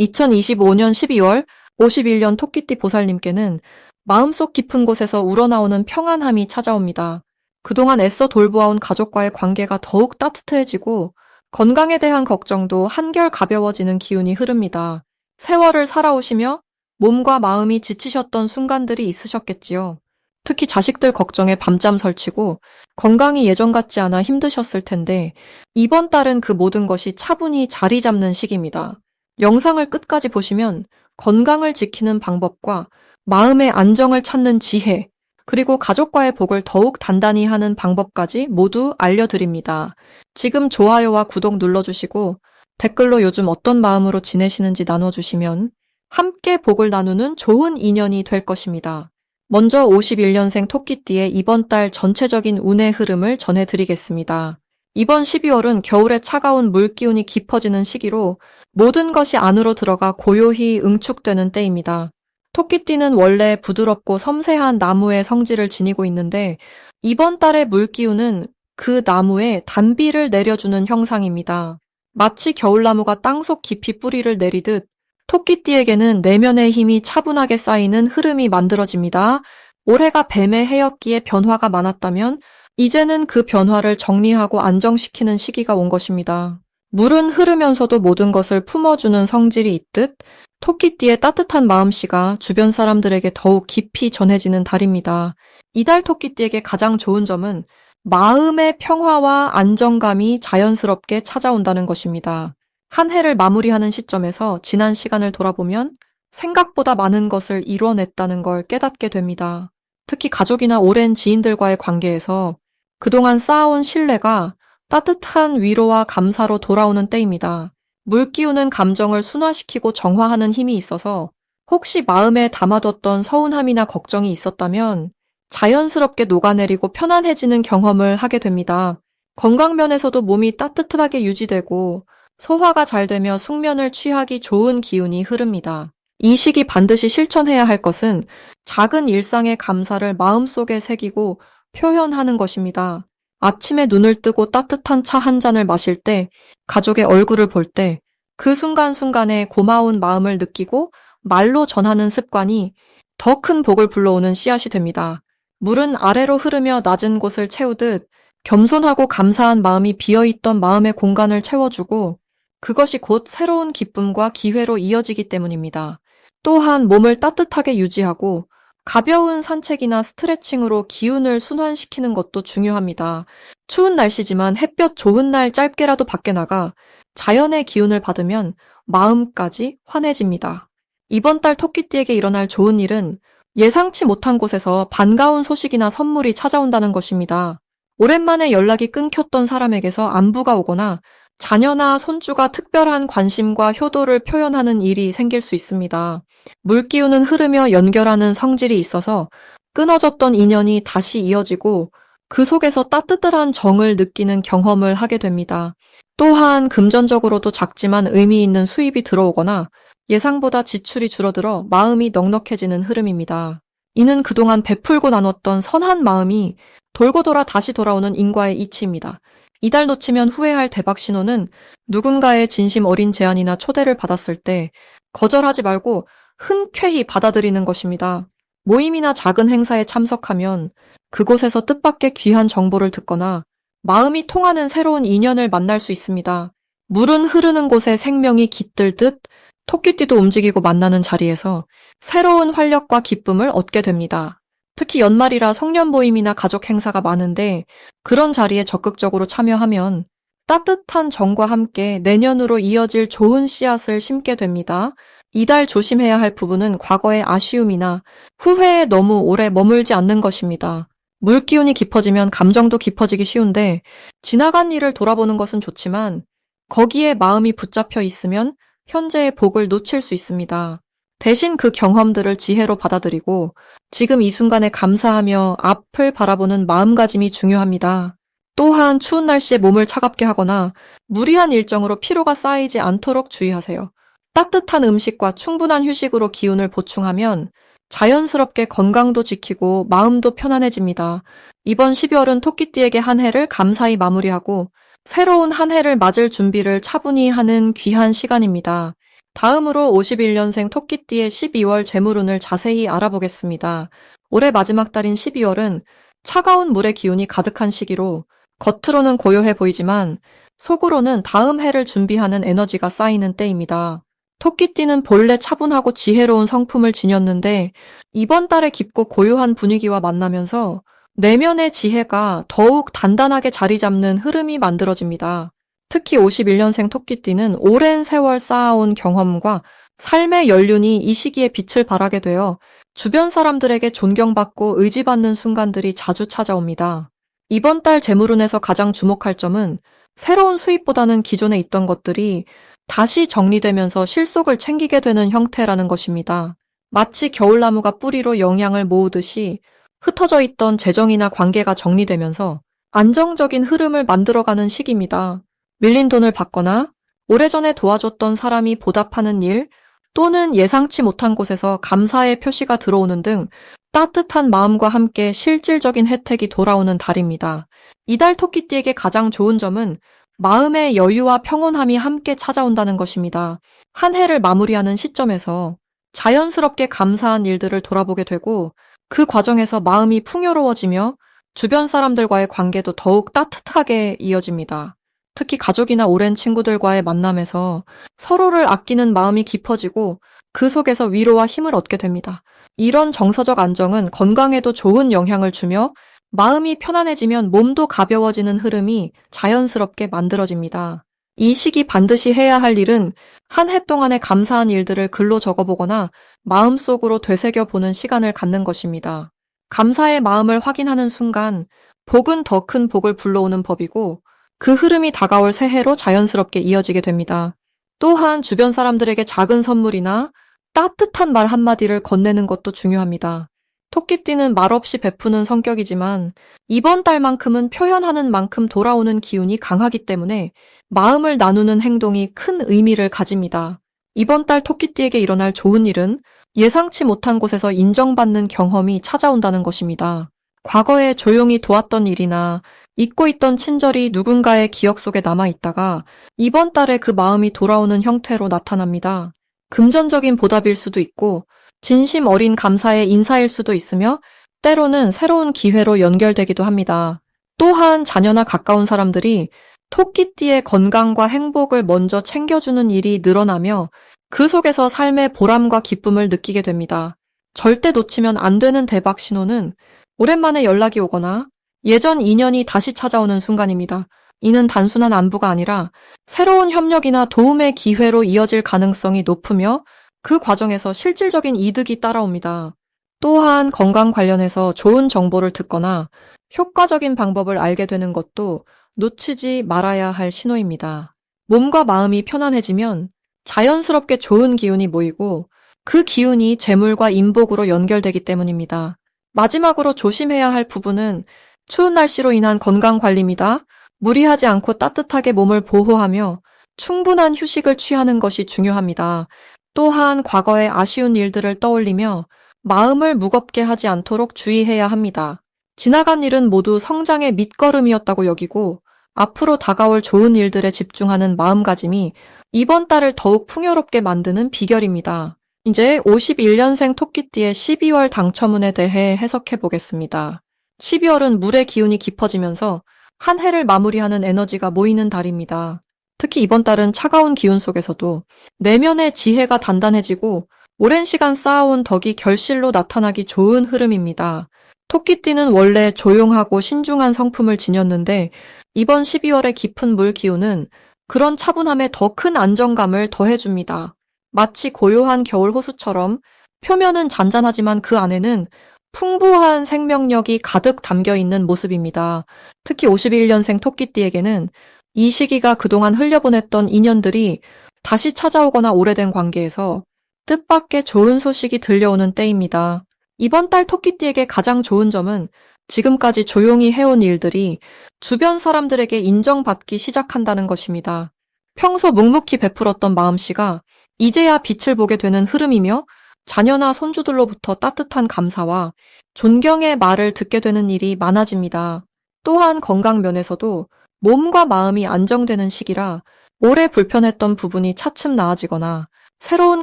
2025년 12월 51년 토끼띠 보살님께는 마음속 깊은 곳에서 우러나오는 평안함이 찾아옵니다. 그동안 애써 돌보아온 가족과의 관계가 더욱 따뜻해지고 건강에 대한 걱정도 한결 가벼워지는 기운이 흐릅니다. 세월을 살아오시며 몸과 마음이 지치셨던 순간들이 있으셨겠지요. 특히 자식들 걱정에 밤잠 설치고 건강이 예전 같지 않아 힘드셨을 텐데 이번 달은 그 모든 것이 차분히 자리 잡는 시기입니다. 영상을 끝까지 보시면 건강을 지키는 방법과 마음의 안정을 찾는 지혜, 그리고 가족과의 복을 더욱 단단히 하는 방법까지 모두 알려드립니다. 지금 좋아요와 구독 눌러주시고 댓글로 요즘 어떤 마음으로 지내시는지 나눠주시면 함께 복을 나누는 좋은 인연이 될 것입니다. 먼저 51년생 토끼띠의 이번 달 전체적인 운의 흐름을 전해드리겠습니다. 이번 12월은 겨울의 차가운 물기운이 깊어지는 시기로 모든 것이 안으로 들어가 고요히 응축되는 때입니다. 토끼띠는 원래 부드럽고 섬세한 나무의 성질을 지니고 있는데 이번 달의 물기운은 그 나무에 단비를 내려주는 형상입니다. 마치 겨울나무가 땅속 깊이 뿌리를 내리듯 토끼띠에게는 내면의 힘이 차분하게 쌓이는 흐름이 만들어집니다. 올해가 뱀의 해였기에 변화가 많았다면 이제는 그 변화를 정리하고 안정시키는 시기가 온 것입니다. 물은 흐르면서도 모든 것을 품어주는 성질이 있듯 토끼띠의 따뜻한 마음씨가 주변 사람들에게 더욱 깊이 전해지는 달입니다. 이달 토끼띠에게 가장 좋은 점은 마음의 평화와 안정감이 자연스럽게 찾아온다는 것입니다. 한 해를 마무리하는 시점에서 지난 시간을 돌아보면 생각보다 많은 것을 이뤄냈다는 걸 깨닫게 됩니다. 특히 가족이나 오랜 지인들과의 관계에서 그동안 쌓아온 신뢰가 따뜻한 위로와 감사로 돌아오는 때입니다. 물기우는 감정을 순화시키고 정화하는 힘이 있어서 혹시 마음에 담아뒀던 서운함이나 걱정이 있었다면 자연스럽게 녹아내리고 편안해지는 경험을 하게 됩니다. 건강면에서도 몸이 따뜻하게 유지되고 소화가 잘 되며 숙면을 취하기 좋은 기운이 흐릅니다. 이 시기 반드시 실천해야 할 것은 작은 일상의 감사를 마음속에 새기고 표현하는 것입니다. 아침에 눈을 뜨고 따뜻한 차 한 잔을 마실 때, 가족의 얼굴을 볼 때, 그 순간순간에 고마운 마음을 느끼고 말로 전하는 습관이 더 큰 복을 불러오는 씨앗이 됩니다. 물은 아래로 흐르며 낮은 곳을 채우듯 겸손하고 감사한 마음이 비어있던 마음의 공간을 채워주고 그것이 곧 새로운 기쁨과 기회로 이어지기 때문입니다. 또한 몸을 따뜻하게 유지하고 가벼운 산책이나 스트레칭으로 기운을 순환시키는 것도 중요합니다. 추운 날씨지만 햇볕 좋은 날 짧게라도 밖에 나가 자연의 기운을 받으면 마음까지 환해집니다. 이번 달 토끼띠에게 일어날 좋은 일은 예상치 못한 곳에서 반가운 소식이나 선물이 찾아온다는 것입니다. 오랜만에 연락이 끊겼던 사람에게서 안부가 오거나 자녀나 손주가 특별한 관심과 효도를 표현하는 일이 생길 수 있습니다. 물기운은 흐르며 연결하는 성질이 있어서 끊어졌던 인연이 다시 이어지고 그 속에서 따뜻한 정을 느끼는 경험을 하게 됩니다. 또한 금전적으로도 작지만 의미 있는 수입이 들어오거나 예상보다 지출이 줄어들어 마음이 넉넉해지는 흐름입니다. 이는 그동안 베풀고 나눴던 선한 마음이 돌고 돌아 다시 돌아오는 인과의 이치입니다. 이달 놓치면 후회할 대박 신호는 누군가의 진심 어린 제안이나 초대를 받았을 때 거절하지 말고 흔쾌히 받아들이는 것입니다. 모임이나 작은 행사에 참석하면 그곳에서 뜻밖의 귀한 정보를 듣거나 마음이 통하는 새로운 인연을 만날 수 있습니다. 물은 흐르는 곳에 생명이 깃들듯 토끼띠도 움직이고 만나는 자리에서 새로운 활력과 기쁨을 얻게 됩니다. 특히 연말이라 송년 모임이나 가족 행사가 많은데 그런 자리에 적극적으로 참여하면 따뜻한 정과 함께 내년으로 이어질 좋은 씨앗을 심게 됩니다. 이달 조심해야 할 부분은 과거의 아쉬움이나 후회에 너무 오래 머물지 않는 것입니다. 물 기운이 깊어지면 감정도 깊어지기 쉬운데 지나간 일을 돌아보는 것은 좋지만 거기에 마음이 붙잡혀 있으면 현재의 복을 놓칠 수 있습니다. 대신 그 경험들을 지혜로 받아들이고 지금 이 순간에 감사하며 앞을 바라보는 마음가짐이 중요합니다. 또한 추운 날씨에 몸을 차갑게 하거나 무리한 일정으로 피로가 쌓이지 않도록 주의하세요. 따뜻한 음식과 충분한 휴식으로 기운을 보충하면 자연스럽게 건강도 지키고 마음도 편안해집니다. 이번 12월은 토끼띠에게 한 해를 감사히 마무리하고 새로운 한 해를 맞을 준비를 차분히 하는 귀한 시간입니다. 다음으로 51년생 토끼띠의 12월 재물운을 자세히 알아보겠습니다. 올해 마지막 달인 12월은 차가운 물의 기운이 가득한 시기로 겉으로는 고요해 보이지만 속으로는 다음 해를 준비하는 에너지가 쌓이는 때입니다. 토끼띠는 본래 차분하고 지혜로운 성품을 지녔는데 이번 달에 깊고 고요한 분위기와 만나면서 내면의 지혜가 더욱 단단하게 자리 잡는 흐름이 만들어집니다. 특히 51년생 토끼띠는 오랜 세월 쌓아온 경험과 삶의 연륜이 이 시기에 빛을 발하게 되어 주변 사람들에게 존경받고 의지받는 순간들이 자주 찾아옵니다. 이번 달 재물운에서 가장 주목할 점은 새로운 수입보다는 기존에 있던 것들이 다시 정리되면서 실속을 챙기게 되는 형태라는 것입니다. 마치 겨울나무가 뿌리로 영양을 모으듯이 흩어져 있던 재정이나 관계가 정리되면서 안정적인 흐름을 만들어가는 시기입니다. 밀린 돈을 받거나 오래전에 도와줬던 사람이 보답하는 일 또는 예상치 못한 곳에서 감사의 표시가 들어오는 등 따뜻한 마음과 함께 실질적인 혜택이 돌아오는 달입니다. 이달 토끼띠에게 가장 좋은 점은 마음의 여유와 평온함이 함께 찾아온다는 것입니다. 한 해를 마무리하는 시점에서 자연스럽게 감사한 일들을 돌아보게 되고 그 과정에서 마음이 풍요로워지며 주변 사람들과의 관계도 더욱 따뜻하게 이어집니다. 특히 가족이나 오랜 친구들과의 만남에서 서로를 아끼는 마음이 깊어지고 그 속에서 위로와 힘을 얻게 됩니다. 이런 정서적 안정은 건강에도 좋은 영향을 주며 마음이 편안해지면 몸도 가벼워지는 흐름이 자연스럽게 만들어집니다. 이 시기 반드시 해야 할 일은 한 해 동안의 감사한 일들을 글로 적어보거나 마음속으로 되새겨보는 시간을 갖는 것입니다. 감사의 마음을 확인하는 순간 복은 더 큰 복을 불러오는 법이고 그 흐름이 다가올 새해로 자연스럽게 이어지게 됩니다. 또한 주변 사람들에게 작은 선물이나 따뜻한 말 한마디를 건네는 것도 중요합니다. 토끼띠는 말없이 베푸는 성격이지만 이번 달만큼은 표현하는 만큼 돌아오는 기운이 강하기 때문에 마음을 나누는 행동이 큰 의미를 가집니다. 이번 달 토끼띠에게 일어날 좋은 일은 예상치 못한 곳에서 인정받는 경험이 찾아온다는 것입니다. 과거에 조용히 도왔던 일이나 잊고 있던 친절이 누군가의 기억 속에 남아 있다가 이번 달에 그 마음이 돌아오는 형태로 나타납니다. 금전적인 보답일 수도 있고 진심 어린 감사의 인사일 수도 있으며 때로는 새로운 기회로 연결되기도 합니다. 또한 자녀나 가까운 사람들이 토끼띠의 건강과 행복을 먼저 챙겨주는 일이 늘어나며 그 속에서 삶의 보람과 기쁨을 느끼게 됩니다. 절대 놓치면 안 되는 대박 신호는 오랜만에 연락이 오거나 예전 인연이 다시 찾아오는 순간입니다. 이는 단순한 안부가 아니라 새로운 협력이나 도움의 기회로 이어질 가능성이 높으며 그 과정에서 실질적인 이득이 따라옵니다. 또한 건강 관련해서 좋은 정보를 듣거나 효과적인 방법을 알게 되는 것도 놓치지 말아야 할 신호입니다. 몸과 마음이 편안해지면 자연스럽게 좋은 기운이 모이고 그 기운이 재물과 인복으로 연결되기 때문입니다. 마지막으로 조심해야 할 부분은 추운 날씨로 인한 건강 관리입니다. 무리하지 않고 따뜻하게 몸을 보호하며 충분한 휴식을 취하는 것이 중요합니다. 또한 과거의 아쉬운 일들을 떠올리며 마음을 무겁게 하지 않도록 주의해야 합니다. 지나간 일은 모두 성장의 밑거름이었다고 여기고 앞으로 다가올 좋은 일들에 집중하는 마음가짐이 이번 달을 더욱 풍요롭게 만드는 비결입니다. 이제 51년생 토끼띠의 12월 당첨운에 대해 해석해 보겠습니다. 12월은 물의 기운이 깊어지면서 한 해를 마무리하는 에너지가 모이는 달입니다. 특히 이번 달은 차가운 기운 속에서도 내면의 지혜가 단단해지고 오랜 시간 쌓아온 덕이 결실로 나타나기 좋은 흐름입니다. 토끼띠는 원래 조용하고 신중한 성품을 지녔는데 이번 12월의 깊은 물 기운은 그런 차분함에 더 큰 안정감을 더해줍니다. 마치 고요한 겨울 호수처럼 표면은 잔잔하지만 그 안에는 풍부한 생명력이 가득 담겨 있는 모습입니다. 특히 51년생 토끼띠에게는 이 시기가 그동안 흘려보냈던 인연들이 다시 찾아오거나 오래된 관계에서 뜻밖의 좋은 소식이 들려오는 때입니다. 이번 달 토끼띠에게 가장 좋은 점은 지금까지 조용히 해온 일들이 주변 사람들에게 인정받기 시작한다는 것입니다. 평소 묵묵히 베풀었던 마음씨가 이제야 빛을 보게 되는 흐름이며 자녀나 손주들로부터 따뜻한 감사와 존경의 말을 듣게 되는 일이 많아집니다. 또한 건강 면에서도 몸과 마음이 안정되는 시기라 오래 불편했던 부분이 차츰 나아지거나 새로운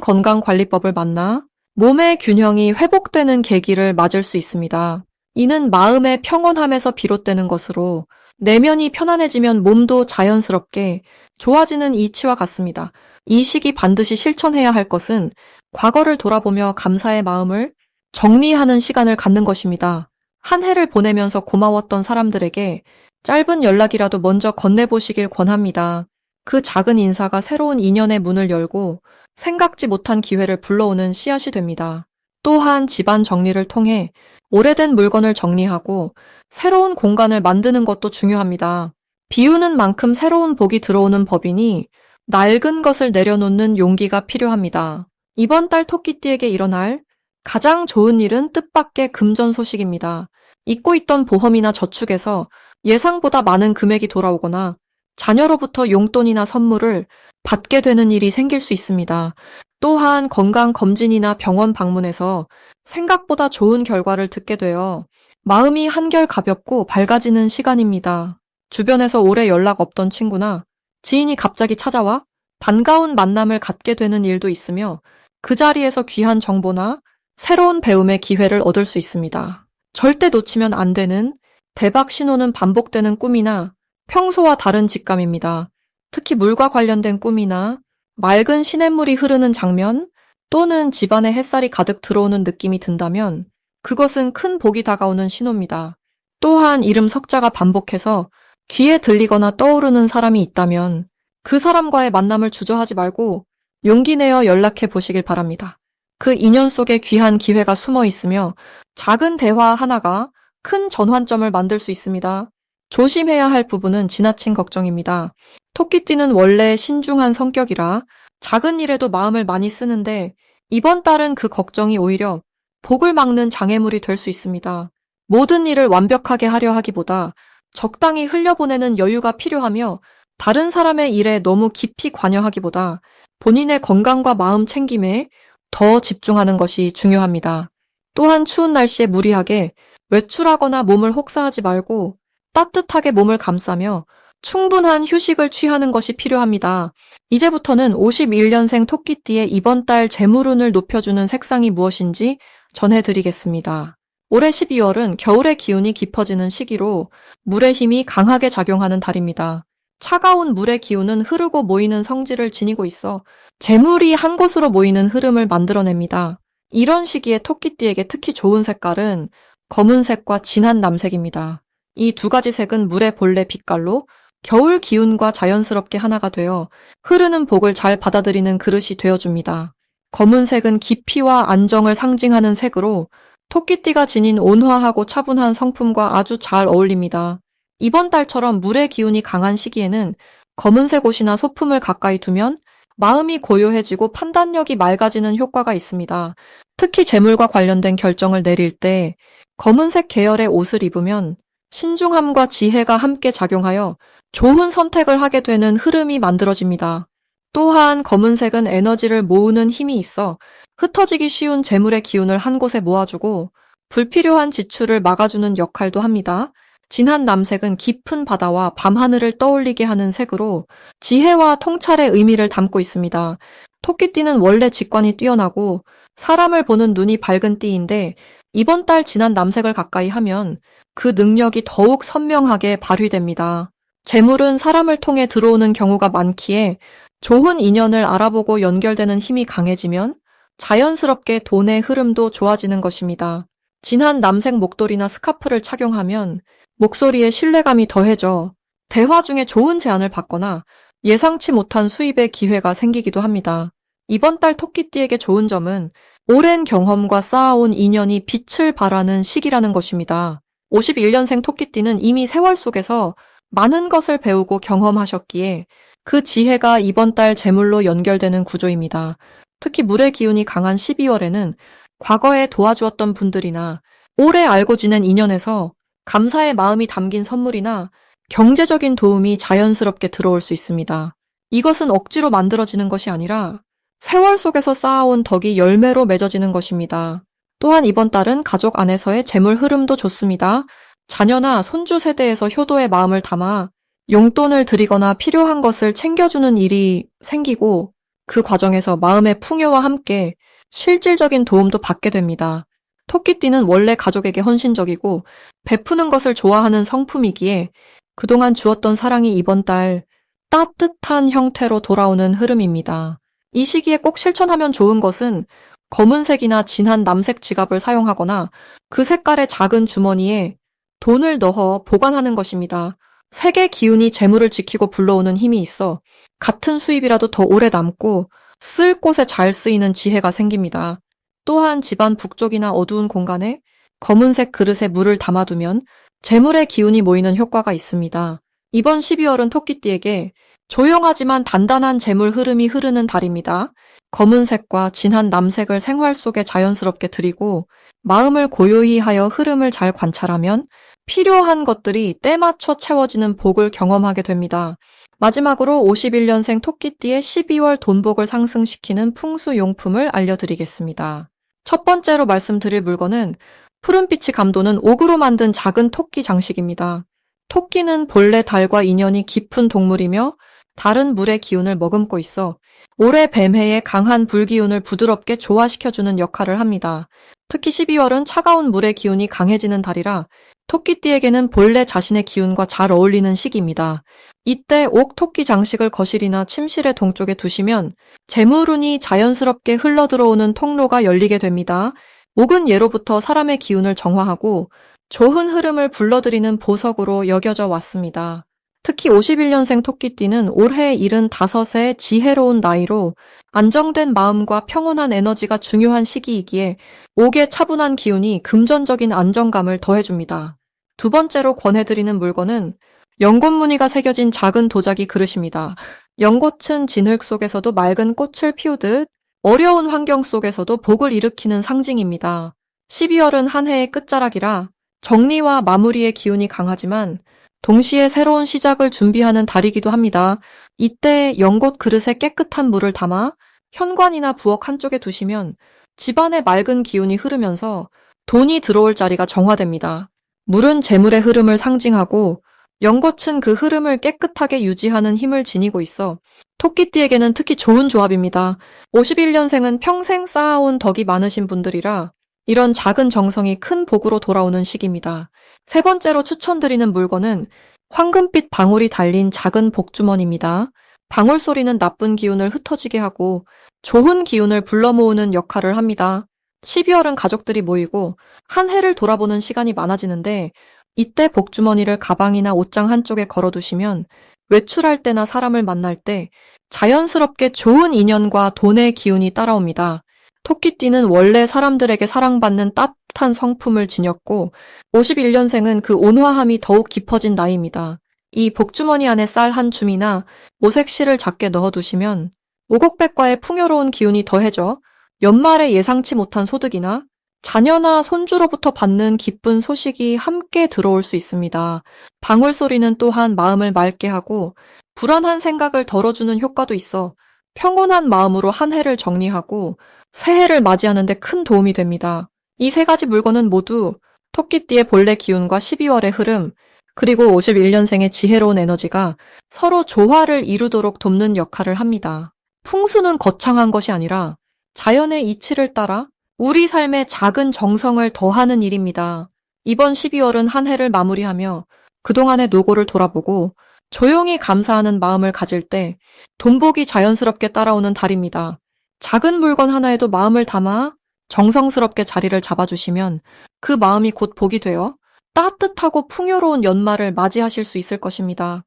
건강관리법을 만나 몸의 균형이 회복되는 계기를 맞을 수 있습니다. 이는 마음의 평온함에서 비롯되는 것으로 내면이 편안해지면 몸도 자연스럽게 좋아지는 이치와 같습니다. 이 시기 반드시 실천해야 할 것은 과거를 돌아보며 감사의 마음을 정리하는 시간을 갖는 것입니다. 한 해를 보내면서 고마웠던 사람들에게 짧은 연락이라도 먼저 건네보시길 권합니다. 그 작은 인사가 새로운 인연의 문을 열고 생각지 못한 기회를 불러오는 씨앗이 됩니다. 또한 집안 정리를 통해 오래된 물건을 정리하고 새로운 공간을 만드는 것도 중요합니다. 비우는 만큼 새로운 복이 들어오는 법이니 낡은 것을 내려놓는 용기가 필요합니다. 이번 달 토끼띠에게 일어날 가장 좋은 일은 뜻밖의 금전 소식입니다. 잊고 있던 보험이나 저축에서 예상보다 많은 금액이 돌아오거나 자녀로부터 용돈이나 선물을 받게 되는 일이 생길 수 있습니다. 또한 건강 검진이나 병원 방문에서 생각보다 좋은 결과를 듣게 되어 마음이 한결 가볍고 밝아지는 시간입니다. 주변에서 오래 연락 없던 친구나 지인이 갑자기 찾아와 반가운 만남을 갖게 되는 일도 있으며 그 자리에서 귀한 정보나 새로운 배움의 기회를 얻을 수 있습니다. 절대 놓치면 안 되는 대박 신호는 반복되는 꿈이나 평소와 다른 직감입니다. 특히 물과 관련된 꿈이나 맑은 시냇물이 흐르는 장면 또는 집안에 햇살이 가득 들어오는 느낌이 든다면 그것은 큰 복이 다가오는 신호입니다. 또한 이름 석자가 반복해서 귀에 들리거나 떠오르는 사람이 있다면 그 사람과의 만남을 주저하지 말고 용기 내어 연락해 보시길 바랍니다. 그 인연 속에 귀한 기회가 숨어 있으며 작은 대화 하나가 큰 전환점을 만들 수 있습니다. 조심해야 할 부분은 지나친 걱정입니다. 토끼띠는 원래 신중한 성격이라 작은 일에도 마음을 많이 쓰는데 이번 달은 그 걱정이 오히려 복을 막는 장애물이 될 수 있습니다. 모든 일을 완벽하게 하려 하기보다 적당히 흘려보내는 여유가 필요하며 다른 사람의 일에 너무 깊이 관여하기보다 본인의 건강과 마음 챙김에 더 집중하는 것이 중요합니다. 또한 추운 날씨에 무리하게 외출하거나 몸을 혹사하지 말고 따뜻하게 몸을 감싸며 충분한 휴식을 취하는 것이 필요합니다. 이제부터는 51년생 토끼띠의 이번 달 재물운을 높여주는 색상이 무엇인지 전해드리겠습니다. 올해 12월은 겨울의 기운이 깊어지는 시기로 물의 힘이 강하게 작용하는 달입니다. 차가운 물의 기운은 흐르고 모이는 성질을 지니고 있어 재물이 한 곳으로 모이는 흐름을 만들어냅니다. 이런 시기에 토끼띠에게 특히 좋은 색깔은 검은색과 진한 남색입니다. 이 두 가지 색은 물의 본래 빛깔로 겨울 기운과 자연스럽게 하나가 되어 흐르는 복을 잘 받아들이는 그릇이 되어줍니다. 검은색은 깊이와 안정을 상징하는 색으로 토끼띠가 지닌 온화하고 차분한 성품과 아주 잘 어울립니다. 이번 달처럼 물의 기운이 강한 시기에는 검은색 옷이나 소품을 가까이 두면 마음이 고요해지고 판단력이 맑아지는 효과가 있습니다. 특히 재물과 관련된 결정을 내릴 때 검은색 계열의 옷을 입으면 신중함과 지혜가 함께 작용하여 좋은 선택을 하게 되는 흐름이 만들어집니다. 또한 검은색은 에너지를 모으는 힘이 있어 흩어지기 쉬운 재물의 기운을 한 곳에 모아주고 불필요한 지출을 막아주는 역할도 합니다. 진한 남색은 깊은 바다와 밤하늘을 떠올리게 하는 색으로 지혜와 통찰의 의미를 담고 있습니다. 토끼띠는 원래 직관이 뛰어나고 사람을 보는 눈이 밝은 띠인데 이번 달 진한 남색을 가까이 하면 그 능력이 더욱 선명하게 발휘됩니다. 재물은 사람을 통해 들어오는 경우가 많기에 좋은 인연을 알아보고 연결되는 힘이 강해지면 자연스럽게 돈의 흐름도 좋아지는 것입니다. 진한 남색 목도리나 스카프를 착용하면 목소리에 신뢰감이 더해져 대화 중에 좋은 제안을 받거나 예상치 못한 수입의 기회가 생기기도 합니다. 이번 달 토끼띠에게 좋은 점은 오랜 경험과 쌓아온 인연이 빛을 발하는 시기라는 것입니다. 51년생 토끼띠는 이미 세월 속에서 많은 것을 배우고 경험하셨기에 그 지혜가 이번 달 재물로 연결되는 구조입니다. 특히 물의 기운이 강한 12월에는 과거에 도와주었던 분들이나 오래 알고 지낸 인연에서 감사의 마음이 담긴 선물이나 경제적인 도움이 자연스럽게 들어올 수 있습니다. 이것은 억지로 만들어지는 것이 아니라 세월 속에서 쌓아온 덕이 열매로 맺어지는 것입니다. 또한 이번 달은 가족 안에서의 재물 흐름도 좋습니다. 자녀나 손주 세대에서 효도의 마음을 담아 용돈을 드리거나 필요한 것을 챙겨주는 일이 생기고 그 과정에서 마음의 풍요와 함께 실질적인 도움도 받게 됩니다. 토끼띠는 원래 가족에게 헌신적이고 베푸는 것을 좋아하는 성품이기에 그동안 주었던 사랑이 이번 달 따뜻한 형태로 돌아오는 흐름입니다. 이 시기에 꼭 실천하면 좋은 것은 검은색이나 진한 남색 지갑을 사용하거나 그 색깔의 작은 주머니에 돈을 넣어 보관하는 것입니다. 색의 기운이 재물을 지키고 불러오는 힘이 있어 같은 수입이라도 더 오래 남고 쓸 곳에 잘 쓰이는 지혜가 생깁니다. 또한 집안 북쪽이나 어두운 공간에 검은색 그릇에 물을 담아두면 재물의 기운이 모이는 효과가 있습니다. 이번 12월은 토끼띠에게 조용하지만 단단한 재물 흐름이 흐르는 달입니다. 검은색과 진한 남색을 생활 속에 자연스럽게 들이고 마음을 고요히 하여 흐름을 잘 관찰하면 필요한 것들이 때맞춰 채워지는 복을 경험하게 됩니다. 마지막으로 51년생 토끼띠의 12월 돈복을 상승시키는 풍수용품을 알려드리겠습니다. 첫 번째로 말씀드릴 물건은 푸른빛이 감도는 옥으로 만든 작은 토끼 장식입니다. 토끼는 본래 달과 인연이 깊은 동물이며 다른 물의 기운을 머금고 있어 올해 뱀해의 강한 불기운을 부드럽게 조화시켜주는 역할을 합니다. 특히 12월은 차가운 물의 기운이 강해지는 달이라 토끼띠에게는 본래 자신의 기운과 잘 어울리는 시기입니다. 이때 옥 토끼 장식을 거실이나 침실의 동쪽에 두시면 재물운이 자연스럽게 흘러들어오는 통로가 열리게 됩니다. 옥은 예로부터 사람의 기운을 정화하고 좋은 흐름을 불러들이는 보석으로 여겨져 왔습니다. 특히 51년생 토끼띠는 올해 75세 지혜로운 나이로 안정된 마음과 평온한 에너지가 중요한 시기이기에 옥의 차분한 기운이 금전적인 안정감을 더해줍니다. 두 번째로 권해드리는 물건은 연꽃 무늬가 새겨진 작은 도자기 그릇입니다. 연꽃은 진흙 속에서도 맑은 꽃을 피우듯 어려운 환경 속에서도 복을 일으키는 상징입니다. 12월은 한 해의 끝자락이라 정리와 마무리의 기운이 강하지만 동시에 새로운 시작을 준비하는 달이기도 합니다. 이때 연꽃 그릇에 깨끗한 물을 담아 현관이나 부엌 한쪽에 두시면 집안의 맑은 기운이 흐르면서 돈이 들어올 자리가 정화됩니다. 물은 재물의 흐름을 상징하고 연꽃은 그 흐름을 깨끗하게 유지하는 힘을 지니고 있어 토끼띠에게는 특히 좋은 조합입니다. 51년생은 평생 쌓아온 덕이 많으신 분들이라 이런 작은 정성이 큰 복으로 돌아오는 시기입니다. 세 번째로 추천드리는 물건은 황금빛 방울이 달린 작은 복주머니입니다. 방울 소리는 나쁜 기운을 흩어지게 하고 좋은 기운을 불러 모으는 역할을 합니다. 12월은 가족들이 모이고 한 해를 돌아보는 시간이 많아지는데 이때 복주머니를 가방이나 옷장 한쪽에 걸어두시면 외출할 때나 사람을 만날 때 자연스럽게 좋은 인연과 돈의 기운이 따라옵니다. 토끼띠는 원래 사람들에게 사랑받는 따뜻한 성품을 지녔고 51년생은 그 온화함이 더욱 깊어진 나이입니다. 이 복주머니 안에 쌀 한 줌이나 오색 실을 작게 넣어두시면 오곡백과의 풍요로운 기운이 더해져 연말에 예상치 못한 소득이나 자녀나 손주로부터 받는 기쁜 소식이 함께 들어올 수 있습니다. 방울 소리는 또한 마음을 맑게 하고 불안한 생각을 덜어주는 효과도 있어 평온한 마음으로 한 해를 정리하고 새해를 맞이하는데 큰 도움이 됩니다. 이 세 가지 물건은 모두 토끼띠의 본래 기운과 12월의 흐름, 그리고 51년생의 지혜로운 에너지가 서로 조화를 이루도록 돕는 역할을 합니다. 풍수는 거창한 것이 아니라 자연의 이치를 따라 우리 삶에 작은 정성을 더하는 일입니다. 이번 12월은 한 해를 마무리하며 그동안의 노고를 돌아보고 조용히 감사하는 마음을 가질 때 돈복이 자연스럽게 따라오는 달입니다. 작은 물건 하나에도 마음을 담아 정성스럽게 자리를 잡아주시면 그 마음이 곧 복이 되어 따뜻하고 풍요로운 연말을 맞이하실 수 있을 것입니다.